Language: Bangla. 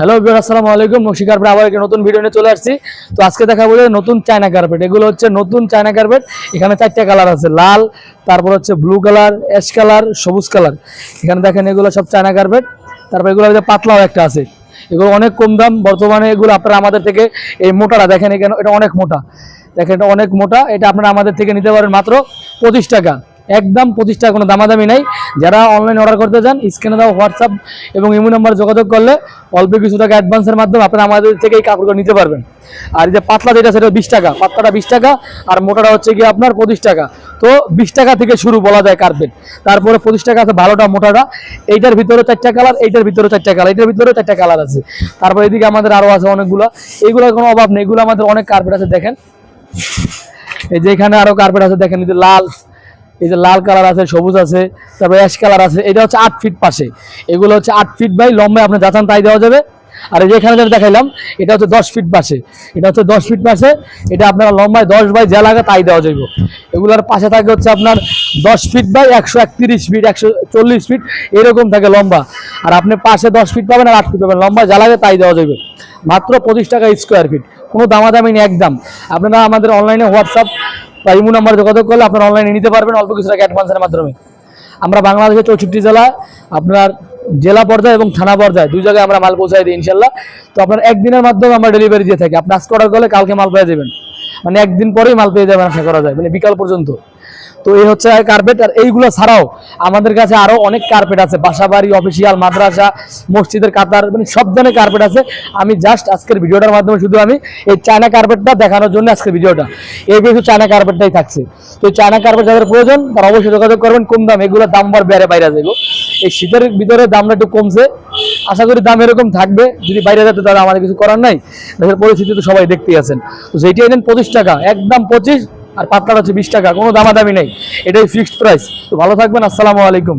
হ্যালো বিয়ার আসসালামু আলাইকুম। নকশি কার্পেট আবার একটা নতুন ভিডিও নিয়ে চলে আসছি। তো আজকে দেখাবো যে নতুন চায়না কার্পেট এগুলো হচ্ছে নতুন চায়না কার্পেট এখানে চারটে কালার আছে। লাল, তারপর হচ্ছে ব্লু কালার অ্যাশ কালার সবুজ কালার এখানে দেখেন এগুলো সব চায়না কার্পেট তারপর এগুলো পাতলাও একটা আছে। এগুলো অনেক কম দাম। বর্তমানে এগুলো আপনারা আমাদের থেকে এই মোটাটা দেখেন এখানে, এটা অনেক মোটা। দেখেন এটা অনেক মোটা। এটা আপনারা আমাদের থেকে নিতে পারেন মাত্র পঁচিশ টাকা। একদম পঁচিশ টাকা কোনো দামাদামি নাই। যারা অনলাইন অর্ডার করতে চান স্ক্রিনে দেওয়া হোয়াটসঅ্যাপ এবং ইমো নাম্বার যোগাযোগ করলে অল্প কিছু টাকা অ্যাডভান্সের মাধ্যমে আপনারা আমাদের থেকে এই কাপড়গুলো নিতে পারবেন। আর যে পাতলা যেটা, সেটা বিশ টাকা, পাতলাটা বিশ টাকা, আর মোটাটা হচ্ছে কি আপনার পঁচিশ টাকা। তো বিশ টাকা থেকে শুরু বলা যায় কার্পেট তারপরে পঁচিশ টাকা আছে ভালোটা, মোটাটা। এইটার ভিতরে চারটা কালার এইটার ভিতরে চারটা কালার এইটার ভিতরে চারটা কালার আছে। তারপর এদিকে আমাদের আরও আছে অনেকগুলো। এইগুলোর কোনো অভাব নেই, এগুলো আমাদের অনেক কার্পেট আছে, দেখেন। এই যে এখানে আরও কার্পেট আছে, দেখেন এই যে লাল। এই যে লাল কালার আছে, সবুজ আছে, তারপরে অ্যাশ কালার আছে, এটা হচ্ছে আট ফিট পাশে। এগুলো হচ্ছে আট ফিট বাই লম্বায় আপনি যাচান তাই দেওয়া যাবে। আর এই যে এখানে যেটা দেখাইলাম, এটা হচ্ছে দশ ফিট পাশে। এটা হচ্ছে দশ ফিট পাশে, এটা আপনারা লম্বায় দশ বাই যা লাগে তাই দেওয়া যাবে এগুলোর পাশে থাকে হচ্ছে আপনার দশ ফিট বাই একশো একত্রিশ ফিট একশো চল্লিশ ফিট এরকম থাকে লম্বা। আর আপনি পাশে দশ ফিট পাবেন আর আট ফিট পাবেন। লম্বা যা লাগে তাই দেওয়া যাবে মাত্র পঁচিশ টাকা স্কোয়ার ফিট কোনো দামাদামি নেই, একদম। আপনারা আমাদের অনলাইনে হোয়াটসঅ্যাপ বা ইমো নাম্বার যোগাযোগ করলে আপনারা অনলাইনে নিতে পারবেন অল্প কিছু টাকা অ্যাডভান্সের মাধ্যমে। আমরা বাংলাদেশের চৌষট্টি জেলা, আপনার জেলা পর্যায়ে এবং থানা পর্যায়ে, দুই জায়গায় আমরা মাল পৌঁছাই দিই ইনশাল্লাহ তো আপনার একদিনের মাধ্যমে আমরা ডেলিভারি দিয়ে থাকি। আপনি আজকে অর্ডার করলে কালকে মাল পেয়ে যাবেন। মানে একদিন পরেই মাল পেয়ে যাবেন আশা করা যায় মানে বিকাল পর্যন্ত। তো এই হচ্ছে কার্পেট আর এইগুলো ছাড়াও আমাদের কাছে আরও অনেক কার্পেট আছে। বাসাবাড়ি অফিসিয়াল মাদ্রাসা, মসজিদের কাতার মানে সব ধরনের কার্পেট আছে। আমি জাস্ট আজকের ভিডিওটার মাধ্যমে শুধু আমি এই চায়না কার্পেটটা দেখানোর জন্য আজকের ভিডিওটা। এই কিছু চায়না কার্পেটটাই থাকছে। তো চায়না কার্পেট যাদের প্রয়োজন, তারা অবশ্যই যোগাযোগ করবেন। কম দাম এগুলোর দাম বার বেড়ে বাইরে যাব এই শীতের ভিতরে দামটা একটু কমছে। আশা করি দাম এরকম থাকবে। যদি বাইরে যেতে তাহলে আমাদের কিছু করার নাই। দেশের পরিস্থিতি তো সবাই দেখতেই আছেন। তো সেইটাই নেন পঁচিশ টাকা। একদম পঁচিশ আর পাতলাটা হচ্ছে বিশ টাকা, কোনো দামাদামি নেই। এটাই ফিক্সড প্রাইস তো ভালো থাকবেন, আসসালামু আলাইকুম।